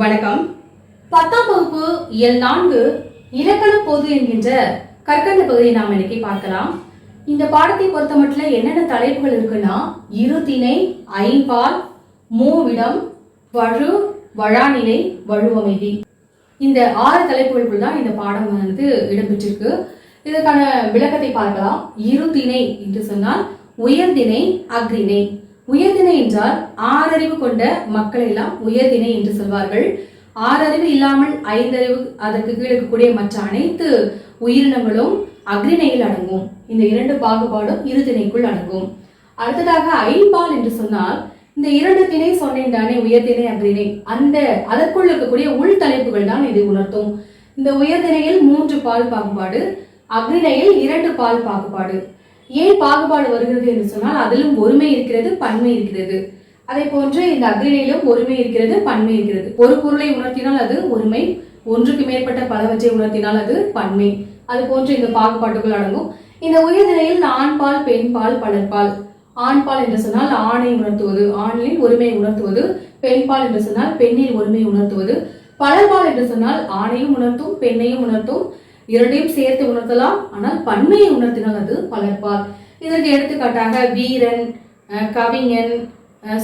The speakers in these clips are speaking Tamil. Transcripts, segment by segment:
வணக்கம். பத்தாம் வகுப்பு இயல் நான்கு இலக்கண பொது என்கின்ற கற்கண்ட பகுதியை நாம் இன்னைக்கு பார்க்கலாம். இந்த பாடத்தை பொறுத்த மட்டும் என்னென்ன தலைப்புகள் இருக்குன்னா இருதிணை ஐம்பால் மூவிடம் வழு வழாநிலை வழுவமைதி. இந்த ஆறு தலைப்புகளுக்குள் தான் இந்த பாடம் வந்து இடம்பெற்றிருக்கு. இதற்கான விளக்கத்தை பார்க்கலாம். இருதிணை என்று சொன்னால் உயர்திணை அக்ரிணை உயர்திணை என்றால் ஆறறிவு கொண்ட மக்களை எல்லாம் உயர்திணை என்று சொல்வார்கள். ஆறறிவு இல்லாமல் ஐந்தறிவு அதற்கு கீழே இருக்கக்கூடிய மற்ற அனைத்து உயிரினங்களும் அக்ரிணையில் அடங்கும். இந்த இரண்டு பாகுபாடும் இருதிணைக்குள் அடங்கும். அடுத்ததாக ஐம்பால் என்று சொன்னால் இந்த இரண்டு திணை சொன்னேன் தானே உயர்திணை அக்ரிணை அந்த அதற்குள் இருக்கக்கூடிய உள் தலைப்புகள் தான் இதை உணர்த்தும். இந்த உயர்திணையில் மூன்று பால் பாகுபாடு அக்ரிணையில் இரண்டு பால் பாகுபாடு. ஏன் பாகுபாடு வருகிறது என்று சொன்னால் அதிலும் ஒருமை இருக்கிறது பன்மை இருக்கிறது. அதே போன்று இந்த அக்னியிலும் ஒருமை இருக்கிறது பன்மை இருக்கிறது. ஒரு பொருளை உணர்த்தினால் அது ஒருமை ஒன்றுக்கு மேற்பட்ட பலவற்றை உணர்த்தினால் அது பன்மை. அது போன்று இந்த பாகுபாட்டுக்குள் அடங்கும். இந்த உயர்நிலையில் ஆண்பால் பெண்பால் பலர்பால் ஆண்பால் என்று சொன்னால் ஆணை உணர்த்துவது. ஆணின் ஒருமையை உணர்த்துவது பெண்பால் என்று சொன்னால் பெண்ணில் ஒருமையை உணர்த்துவது. பலர்பால் என்று சொன்னால் ஆணையும் உணர்த்தும் பெண்ணையும் உணர்த்தும். இரண்டையும் சேர்த்து உணர்த்தலாம். ஆனால் பன்மையை உணர்த்தினால் அது பலர்பால் இதற்கு எடுத்துக்காட்டாக வீரன் கவிஞன்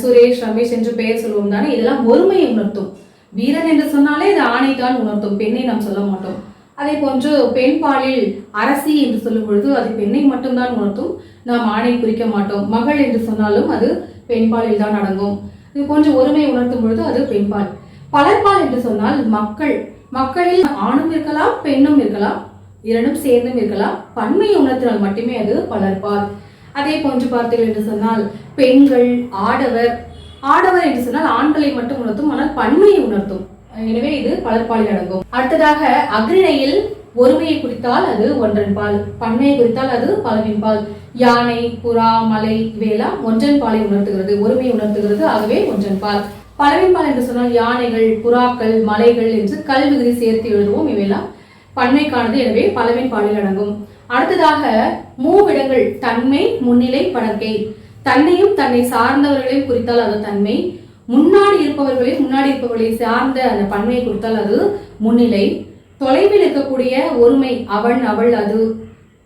சுரேஷ் ரமேஷ் என்று பெயர் சொல்லுவோம் தானே? இதெல்லாம் ஒருமையை உணர்த்தும். வீரன் என்று சொன்னாலே இது ஆணை தான் உணர்த்தும். பெண்ணை நாம் சொல்ல மாட்டோம். அதே போன்று பெண் பாலில் அரசி என்று சொல்லும் பொழுது அது பெண்ணை மட்டும்தான் உணர்த்தும். நாம் ஆணை குறிக்க மாட்டோம். மகள் என்று சொன்னாலும் அது பெண் பாலில் தான் அடங்கும். இது போன்று ஒருமை உணர்த்தும் பொழுது அது பெண்பால் பலர்பால் என்று சொன்னால் மக்கள். மக்களில் ஆணும் இருக்கலாம் பெண்ணும் இருக்கலாம் இரண்டும் சேர்ந்தும் இருக்கலாம். பன்மையை உணர்த்தினால் மட்டுமே அது பலர்பால் அதே போன்று பார்த்தீர்கள் என்று சொன்னால் பெண்கள் ஆடவர் ஆடவர் என்று சொன்னால் ஆண்களை மட்டும் உணர்த்தும் ஆனால் பன்மையை உணர்த்தும். எனவே இது பலர்பாலில் அடங்கும். அடுத்ததாக அக்ரிணையில் ஒருமையை குறித்தால் அது ஒன்றன் பால். பன்மையை குறித்தால் அது பலவின் பால். யானை புறா மலை இவையெல்லாம் ஒன்றன் பாலை உணர்த்துகிறது. ஒருமையை உணர்த்துகிறது ஆகவே ஒன்றன் பால். பலவின் என்று சொன்னால் யானைகள் புறாக்கள் மலைகள் என்று கல் சேர்த்து எழுதுவோம். இவையெல்லாம் பன்மைக்கானது. எனவே பலவின் பாலில் அடங்கும். அடுத்ததாக மூவிடங்கள் தன்மை முன்னிலை படர்க்கை தன்னையும் தன்னை சார்ந்தவர்களையும் குறித்தால் அது தன்மை. முன்னாடி இருப்பவர்களையும் முன்னாடி இருப்பவர்களை சார்ந்த அந்த பன்மையை கொடுத்தால் அது முன்னிலை. தொலைவில் இருக்கக்கூடிய ஒருமை அவன் அவள் அது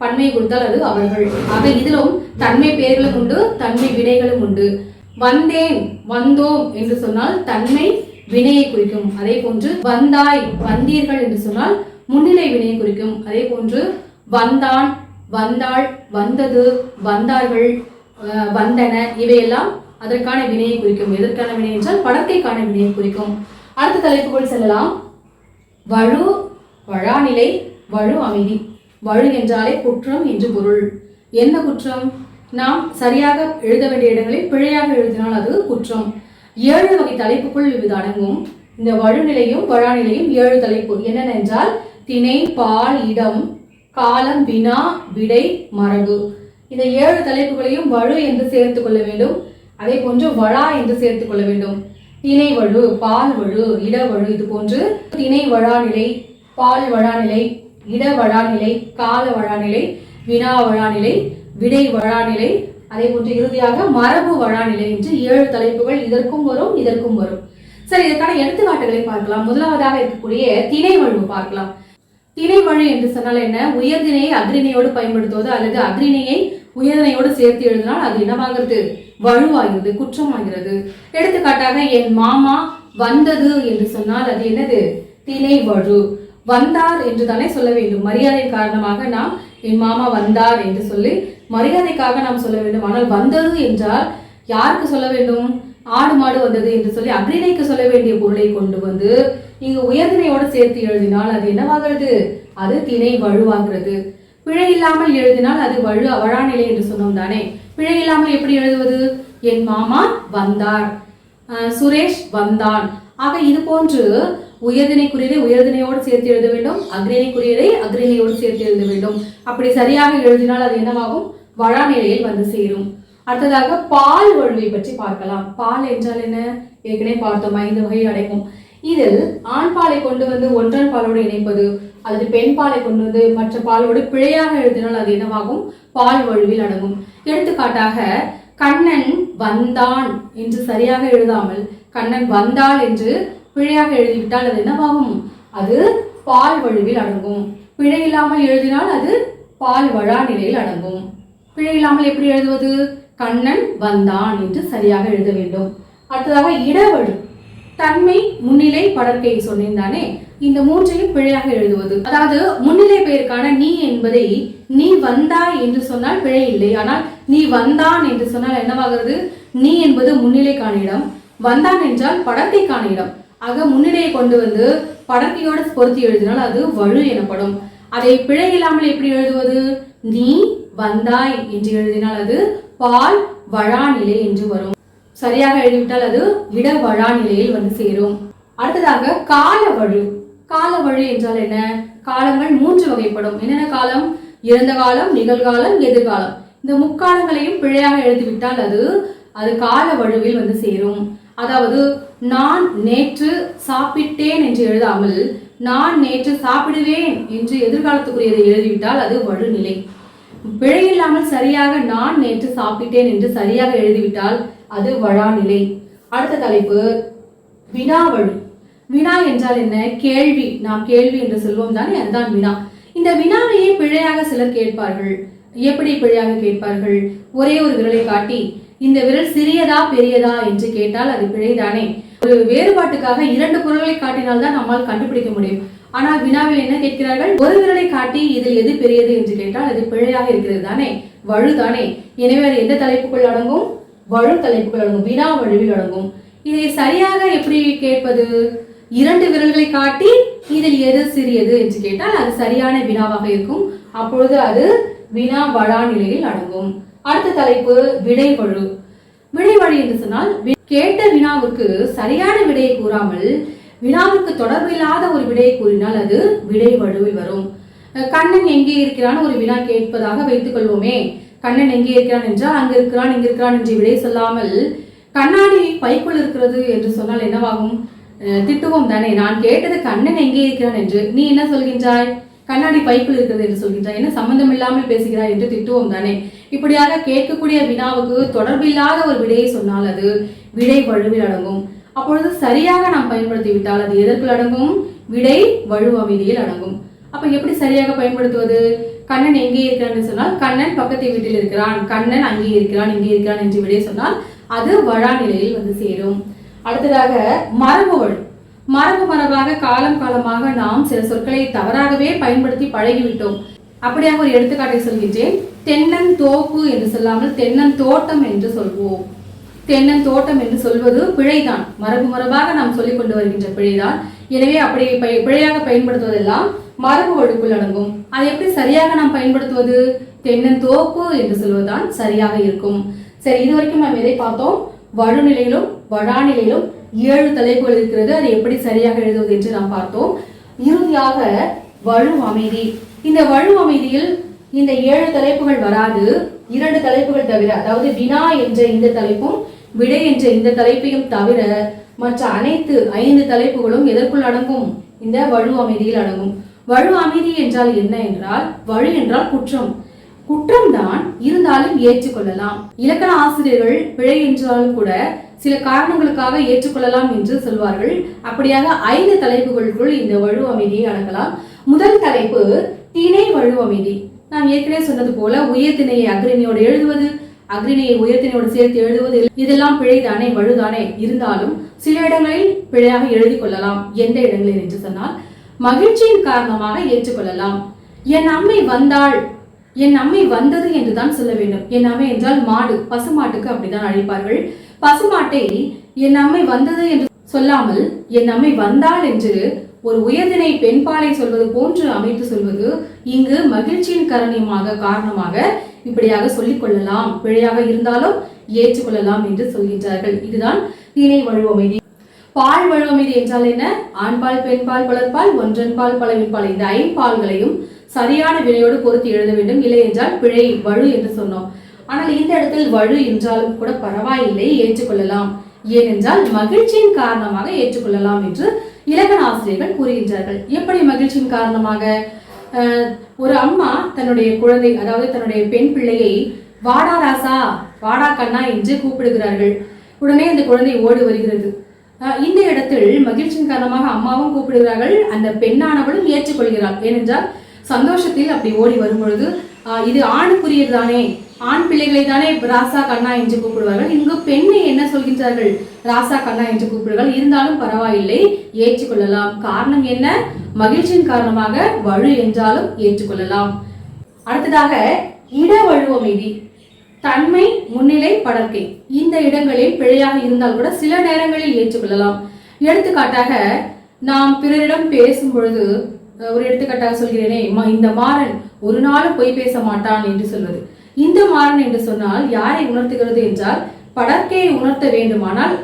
பன்மையை கொடுத்தால் அது அவர்கள். ஆக இதிலும் தன்மை பெயர்களும் உண்டு தன்மை வினைகளும் உண்டு. வந்தேன் வந்தோம் என்று சொன்னால் தன்மை வினையை குறிக்கும். அதே போன்று வந்தாய் வந்தீர்கள் என்று சொன்னால் முன்னிலை வினையை குறிக்கும். அதே போன்று வந்தான் வந்தாள் வந்தது வந்தார்கள் அஹ், வந்தன இவையெல்லாம் அதற்கான வினையை குறிக்கும். எதற்கான வினை என்றால் படத்தைக்கான வினையை குறிக்கும். அடுத்த தலைப்புக்குள் செல்லலாம். வழு வழாநிலை வழு அமைதி. வழு என்றாலே குற்றம் என்று பொருள். என்ன குற்றம்? நாம் சரியாக எழுத வேண்டிய இடங்களில் பிழையாக எழுதினால் அது குற்றம். ஏழு வகை தலைப்புக்குள் இது அடங்கும். இந்த வழுநிலையும் வழாநிலையும் ஏழு தலைப்பு. என்னென்ன என்றால் திணை பால் இடம் காலம் வினா விடை மரபு. இந்த ஏழு தலைப்புகளையும் வழு என்று சேர்த்து கொள்ள வேண்டும். அதே போன்று வழா என்று சேர்த்துக் கொள்ள வேண்டும். திணை வழு பால் வழு இடவழு இது போன்று திணை வழாநிலை பால் வழாநிலை இட வழாநிலை கால வழாநிலை வினா வழாநிலை விடை வழாநிலை அதே போன்று இறுதியாக மரபு வழாநிலை என்று ஏழு தலைப்புகள் இதற்கும் வரும் இதற்கும் வரும். சரி இதற்கான எடுத்துக்காட்டுகளை பார்க்கலாம். முதலாவதாக இருக்கக்கூடிய திணை வழு பார்க்கலாம். திணை வழு என்று சொன்னால் என்ன? உயர்தினையை அக்ரிணையோடு பயன்படுத்துவது அல்லது அக்ரிணையை உயர்தினையோடு சேர்த்து எழுதினால் அது என்னவாகிறது? வலுவாகிறது குற்றமாகிறது. எடுத்துக்காட்டாக என் மாமா வந்தது என்று சொன்னால் அது என்னது? திணை வழு வந்தார் என்று தானே சொல்ல வேண்டும். மரியாதையின் காரணமாக நாம் என் மாமா வந்தார் என்று சொல்லி மரியாதைக்காக நாம் சொல்ல வேண்டும். ஆனால் வந்தது என்றால் யாருக்கு சொல்ல வேண்டும்? ஆடு மாடு வந்தது என்று சொல்லி அக்ரிணைக்கு சொல்ல வேண்டிய பொருளை கொண்டு வந்து இங்கு உயர்திணையோடு சேர்த்து எழுதினால் அது என்னவாகிறது? அது திணை வலுவாகிறது பிழை இல்லாமல் எழுதினால் அது வழு வழாநிலை என்று சொன்னோம் தானே. பிழை இல்லாமல் எப்படி எழுதுவது? என் மாமா வந்தார். சுரேஷ் வந்தான். ஆக இது போன்று உயர்தினை குறியீடை உயர்தினையோடு சேர்த்து எழுத வேண்டும். அக்ரிணைக்குரியதை அக்ரிணையோடு சேர்த்து எழுத வேண்டும். அப்படி சரியாக எழுதினால் அது என்னவாகும்? வழாநிலையில் வந்து சேரும். அடுத்ததாக பால் வழுவை பற்றி பார்க்கலாம். பால் என்றால் என்ன? ஏற்கனவே பார்த்தோம் ஐந்து வகை அடைக்கும். இதில் ஆண் பாலை கொண்டு வந்து ஒன்றன் பாலோடு இணைப்பது அல்லது பெண் பாலை கொண்டு வந்து மற்ற பாலோடு பிழையாக எழுதினால் அது என்னவாகும்? பால் வழுவில் அடங்கும். எடுத்துக்காட்டாக கண்ணன் வந்தான் என்று சரியாக எழுதாமல் கண்ணன் வந்தாள் என்று பிழையாக எழுதிவிட்டால் அது என்னவாகும்? அது பால் வழுவில் அடங்கும். பிழை இல்லாமல் எழுதினால் அது பால் வழா நிலையில் அடங்கும். பிழை இல்லாமல் எப்படி எழுதுவது? கண்ணன் வந்தான் என்று சரியாக எழுத வேண்டும். அடுத்ததாக இடவழு. தன்மை முன்னிலை படற்கை சொன்னேன் தானே. இந்த மூன்றையும் பிழையாக எழுதுவது. அதாவது முன்னிலை பெயருக்கான நீ என்பதை நீ வந்தாய் என்று சொன்னால் பிழை இல்லை. ஆனால் நீ வந்தான் என்று சொன்னால் என்னவாகிறது? நீ என்பது முன்னிலைக்கான இடம். வந்தான் என்றால் படத்தைக்கான இடம். ஆக முன்னிலையை கொண்டு வந்து படத்தையோடு பொருத்தி எழுதினால் அது வழு எனப்படும். அதை பிழை இல்லாமல் எப்படி எழுதுவது? நீ வந்தாய் என்று எழுதினால் அது பால் வழா நிலை என்று வரும். சரியாக எழுதிவிட்டால் அது இடவழா நிலையில் வந்து சேரும். அடுத்ததாக கால வழு. கால வழு என்றால் என்ன? காலங்கள் மூன்று வகைப்படும். என்னென்ன காலம்? இறந்த காலம் நிகழ்காலம் எதிர்காலம். இந்த முக்காலங்களையும் பிழையாக எழுதிவிட்டால் அது அது கால வழுவில் வந்து சேரும். அதாவது நான் நேற்று சாப்பிட்டேன் என்று எழுதாமல் நான் நேற்று சாப்பிடுவேன் என்று எதிர்காலத்துக்குரியதை எழுதிவிட்டால் அது வழுநிலை. பிழையில்லாமல் சரியாக நான் நேற்று சாப்பிட்டேன் என்று சரியாக எழுதிவிட்டால் அது வழாநிலை. அடுத்த தலைப்பு வினாவழி வினா என்றால் என்ன? கேள்வி. நாம் கேள்வி என்று சொல்வோம் தானே? அதுதான் வினா. இந்த வினாவையே பிழையாக சிலர் கேட்பார்கள். எப்படி பிழையாக கேட்பார்கள்? ஒரே ஒரு விரலை காட்டி இந்த விரல் சிறியதா பெரியதா என்று கேட்டால் அது பிழைதானே? ஒரு வேறுபாட்டுக்காக இரண்டு குரல்களை காட்டினால் தான் நம்மால் கண்டுபிடிக்க முடியும். ஆனால் வினாவில் என்ன கேட்கிறார்கள்? ஒரு விரலை காட்டி இதில் எது பெரியது என்று கேட்டால் அது பிழையாக இருக்கிறது தானே? வழு தானே? எனவே அது எந்த தலைப்புக்குள் அடங்கும்? வழு தலைப்புக்குள் அடங்கும். வினா வழுவில் அடங்கும். இதை சரியாக எப்படி கேட்பது? இரண்டு விரல்களை காட்டி இதில் எது சிறியது என்று கேட்டால் அது சரியான வினாவாக இருக்கும். அப்பொழுது அது வினா வழா நிலையில் அடங்கும். அடுத்த தலைப்பு விடை வழு. விடை வழி என்று சொன்னால் கேட்ட வினாவுக்கு சரியான விடையை கூறாமல் வினாவுக்கு தொடர்பில்லாத ஒரு விடையை கூறினால் அது விடை வலுவில் வரும். கண்ணன் எங்கே இருக்கிறான்? ஒரு வினா கேட்பதாக வைத்துக் கொள்வோமே. கண்ணன் எங்கே இருக்கிறான் என்றால் அங்கு இருக்கிறான் இங்கு இருக்கிறான் என்று விடை சொல்லாமல் கண்ணாடி பைக்குள் இருக்கிறது என்று சொன்னால் என்னவாகும்? திட்டுவோம் தானே. நான் கேட்டது கண்ணன் எங்கே இருக்கிறான் என்று. நீ என்ன சொல்கின்றாய்? கண்ணாடி பைப்பில் இருக்கிறது என்று சொல்கின்றாய். என்ன சம்பந்தம் இல்லாமல் பேசுகிறாய் என்று திட்டுவோம் தானே. இப்படியாக கேட்கக்கூடிய வினாவுக்கு தொடர்பில்லாத ஒரு விடையை சொன்னால் அது விடை வலுவில் அடங்கும். அப்பொழுது சரியாக நாம் பயன்படுத்தி விட்டால் அது எதற்குள் அடங்கும்? விடை வழுவ அமைதியில் அடங்கும். அப்ப எப்படி சரியாக பயன்படுத்துவது? கண்ணன் எங்கே இருக்கிறான்னு சொன்னால் கண்ணன் பக்கத்து வீட்டில் இருக்கிறான். கண்ணன் அங்கே இருக்கிறான் இங்கே இருக்கிறான் என்று விடை சொன்னால் அது வழா நிலையில் வந்து சேரும். அடுத்ததாக மரபு வழு மரபு மரபாக காலம் காலமாக நாம் சில சொற்களை தவறாகவே பயன்படுத்தி பழகிவிட்டோம். அப்படியாக ஒரு எடுத்துக்காட்டை சொல்கின்றேன். தென்னந்தோப்பு என்று சொல்லாமல் தென்னந்தோட்டம் என்று சொல்வோம். தென்னந்தோட்டம் என்று சொல்வது பிழைதான். மரபு மரபாக நாம் சொல்லிக் கொண்டு வருகின்ற பிழைதான். எனவே அப்படி பய- பிழையாக பயன்படுத்துவதெல்லாம் மரபு வழுக்குள் அடங்கும். அதை எப்படி சரியாக நாம் பயன்படுத்துவது? தென்னந்தோப்பு என்று சொல்வதுதான் சரியாக இருக்கும். சரி இது வரைக்கும் நாம் எதை பார்த்தோம்? வழுநிலையிலும் வழாநிலையிலும் ஏழு தலைப்புகள் இருக்கிறது. அதை எப்படி சரியாக எழுதுவது என்று நாம் பார்த்தோம். இறுதியாக வழு அமைதி இந்த வழு அமைதியில் இந்த ஏழு தலைப்புகள் வராது. இரண்டு தலைப்புகள் தவிர அதாவது வினா என்ற இந்த தலைப்பும் விடை என்ற இந்த தலைப்பையும் தவிர மற்ற அனைத்து ஐந்து தலைப்புகளும் எதற்குள் அடங்கும்? இந்த வலு அமைதியில் அடங்கும். வலு அமைதி என்றால் என்ன என்றால் வழு என்றால் குற்றம். குற்றம்தான் இருந்தாலும் ஏற்றுக்கொள்ளலாம். இலக்கண ஆசிரியர்கள் பிழை என்றாலும் கூட சில காரணங்களுக்காக ஏற்றுக்கொள்ளலாம் என்று சொல்வார்கள். அப்படியாக ஐந்து தலைப்புகளுக்குள் இந்த வலு அமைதியை அடங்கலாம். முதல் தலைப்பு திணை வழு அமைதி. நான் ஏற்கனவே சொன்னது போல உயர்திணையை அக்ரிணியோடு எழுதுவது அக்ரிணியை உயர்திணையோடு சேர்த்து எழுதுவது இதெல்லாம் பிழைதானே வழுதானே இருந்தாலும் சில இடங்களில் பிழையாக எழுதி கொள்ளலாம். எந்த இடங்களில் என்று சொன்னால் மகிழ்ச்சியின் காரணமாக ஏற்றுக்கொள்ளலாம். என் அம்மை வந்தாள் என் அம்மை வந்தது என்றுதான் சொல்ல வேண்டும். என் அம்மை என்றால் மாடு பசுமாட்டுக்கு அப்படிதான் அழைப்பார்கள். பசுமாட்டை என் அம்மை வந்தது என்று சொல்லாமல் என் அம்மை வந்தாள் என்று ஒரு உயர்திணை பெண்பாலை சொல்வது போன்று அமைத்து சொல்வது இங்கு மகிழ்ச்சியின் காரணமாக காரணமாக இப்படியாக சொல்லிக் கொள்ளலாம். பிழையாக இருந்தாலும் ஏற்றுக்கொள்ளலாம் என்று சொல்கின்றார்கள். இதுதான் திணை வழுவமைதி. பால் வழுவமைதி என்றால் என்ன? ஆண்பால் பெண்பால் வளர்ப்பால் ஒன்றன்பால் பலவின்பால் இந்த ஐம்பால்களையும் சரியான வினையோடு பொறுத்து எழுத வேண்டும். இல்லை என்றால் பிழை வழு என்று சொன்னோம். ஆனால் இந்த இடத்தில் வழு என்றாலும் கூட பரவாயில்லை ஏற்றுக்கொள்ளலாம். ஏனென்றால் மகிழ்ச்சியின் காரணமாக ஏற்றுக்கொள்ளலாம் என்று இலக்கண ஆசிரியர்கள் கூறுகின்றார்கள். எப்படி மகிழ்ச்சியின் காரணமாக? ஒரு அம்மா தன்னுடைய குழந்தை அதாவது தன்னுடைய பெண் பிள்ளையை வாடா ராசா வாடா கண்ணா என்று கூப்பிடுகிறார்கள். உடனே அந்த குழந்தை ஓடி வருகிறது. இந்த இடத்தில் மகிழ்ச்சியின் காரணமாக அம்மாவும் கூப்பிடுகிறார்கள். அந்த பெண்ணானவளும் ஏற்றுக்கொள்கிறாள். ஏனென்றால் சந்தோஷத்தில் அப்படி ஓடி வரும் பொழுது இது ஆணுக்குரியது தானே ஆண் பிள்ளைகளை தானே ராசா கண்ணா என்று கூப்பிடுவார்கள். இங்கு பெண்ணை என்ன சொல்கின்றார்கள்? ராசா கண்ணா என்று கூப்பிடுவார்கள் இருந்தாலும் பரவாயில்லை ஏற்றுக்கொள்ளலாம். காரணம் என்ன? மகிழ்ச்சியின் காரணமாக வலு என்றாலும் ஏற்றுக்கொள்ளலாம். அடுத்ததாக இட வழுவமைதி தன்மை முன்னிலை படர்க்கை இந்த இடங்களில் பிழையாக இருந்தால் கூட சில நேரங்களில் ஏற்றுக்கொள்ளலாம். எடுத்துக்காட்டாக நாம் பிறரிடம் பேசும் பொழுது ஒரு எடுத்துக்காட்டாக சொல்கிறேனே இந்த மாறன் ஒரு நாளும் பொய் பேச மாட்டான் என்று சொல்வது. இந்த மாறன் என்று சொன்னால் யாரை உணர்த்துகிறது என்றால் படற்கையை உணர்த்த வேண்டுமானால்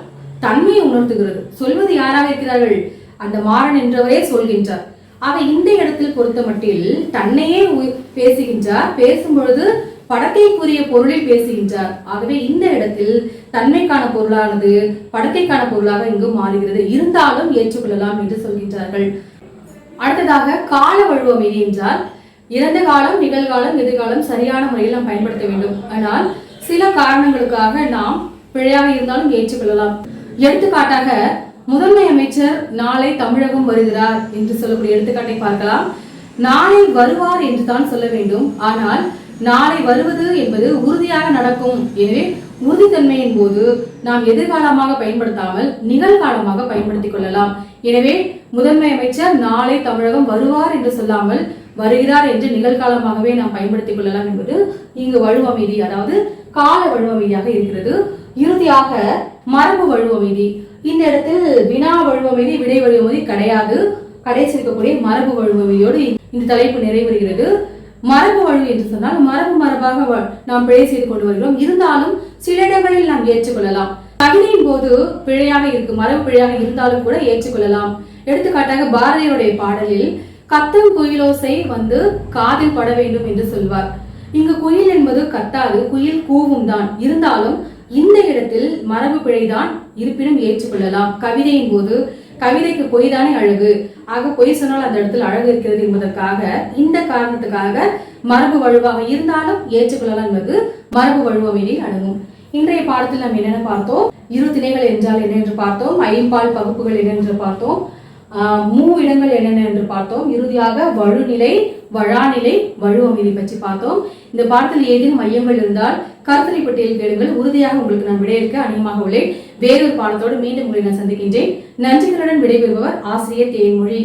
தன்மையை உணர்த்துகிறது. சொல்வது யாராக இருக்கிறார்கள்? அந்த மாறன் என்றவரே சொல்கின்றார். ஆக இந்த இடத்தில் பொறுத்த மட்டில் தன்னையே பேசுகின்றார். பேசும் பொழுது பொருளில் பேசுகின்றார். ஆகவே இந்த இடத்தில் தன்மைக்கான பொருளானது படத்தைக்கான பொருளாக இங்கு மாறுகிறது. இருந்தாலும் ஏற்றுக்கொள்ளலாம் என்று சொல்கின்றார்கள். அடுத்ததாக கால வழுவம் என்றால் இறந்த காலம் நிகழ்காலம் எதிர்காலம் சரியான முறையில் நாம் பயன்படுத்த வேண்டும். ஆனால் சில காரணங்களுக்காக நாம் பிழையாக இருந்தாலும் ஏற்றுக்கொள்ளலாம். எடுத்துக்காட்டாக முதன்மை அமைச்சர் நாளை தமிழகம் வருகிறார் என்று சொல்லக்கூடிய எடுத்துக்காட்டை பார்க்கலாம். நாளை வருவார் என்று தான் சொல்ல வேண்டும். ஆனால் நாளை வருவது என்பது உறுதியாக நடக்கும். எனவே உறுதித்தன்மையின் போது நாம் எதிர்காலமாக பயன்படுத்தாமல் நிகழ்காலமாக பயன்படுத்திக் கொள்ளலாம். எனவே முதன்மை அமைச்சர் நாளை தமிழகம் வருவார் என்று சொல்லாமல் வருகிறார் என்று நிகழ்காலமாகவே நாம் பயன்படுத்திக் கொள்ளலாம் என்பது இங்கு வழுவமைதி அதாவது கால வழுவமைதியாக இருக்கிறது. இறுதியாக மரபு வழுவமைதி. இந்த இடத்தில் வினா வழுவமைதி விடை வழுவமைதி கிடையாது. கடைசி இருக்கக்கூடிய மரபு வழுவமைதியோடு இந்த தலைப்பு நிறைவேறுகிறது மரபு வழு என்று சொன்னால் மரபு மரபாக வ- நாம் பிழை செய்து கொண்டு வருகிறோம். இருந்தாலும் சில இடங்களில் நாம் ஏற்றுக்கொள்ளலாம். கவிதையின் போது பிழையாக இருக்கும் மரபு பிழையாக இருந்தாலும் கூட ஏற்றுக்கொள்ளலாம். எடுத்துக்காட்டாக பாரதியுடைய பாடலில் கத்தும் குயிலோசை வந்து காதில் பட வேண்டும் என்று சொல்வார். இங்கு குயில் என்பது கத்தாது குயில் கூவும் தான். இருந்தாலும் இந்த இடத்தில் மரபு பிழைதான் இருப்பினும் ஏற்றுக்கொள்ளலாம். கவிதையின் போது கவிதைக்கு பொய் தானே அழகு. ஆக பொய் சொன்னால் அந்த இடத்தில் அழகு இருக்கிறது என்பதற்காக இந்த காரணத்துக்காக மரபு வலுவாக இருந்தாலும் ஏற்றுக்கொள்ளலாம் என்பது மரபு வலுவமையில் அடங்கும். இன்றைய பாடத்தில் நாம் என்னென்ன பார்த்தோம்? இரு திணைகள் என்றால் என்ன என்று பார்த்தோம்? ஐம்பால் பகுப்புகள் என்ன என்று பார்த்தோம்? மூ இடங்கள் என்னென்ன என்று பார்த்தோம். இறுதியாக வழுநிலை வழாநிலை வழுவமைதி பற்றி பார்த்தோம். இந்த பாடத்தில் ஏதேனும் மையங்கள் இருந்தால் கருத்தரை பட்டியல் கேளுங்கள். உறுதியாக உங்களுக்கு நான் விடையளிக்க அதிகமாக உள்ளேன். வேறொரு பாடத்தோடு மீண்டும் உங்களை நான் சந்திக்கின்றேன். நன்றிகளுடன் விடைபெறுபவர் ஆசிரியர் தேன்மொழி.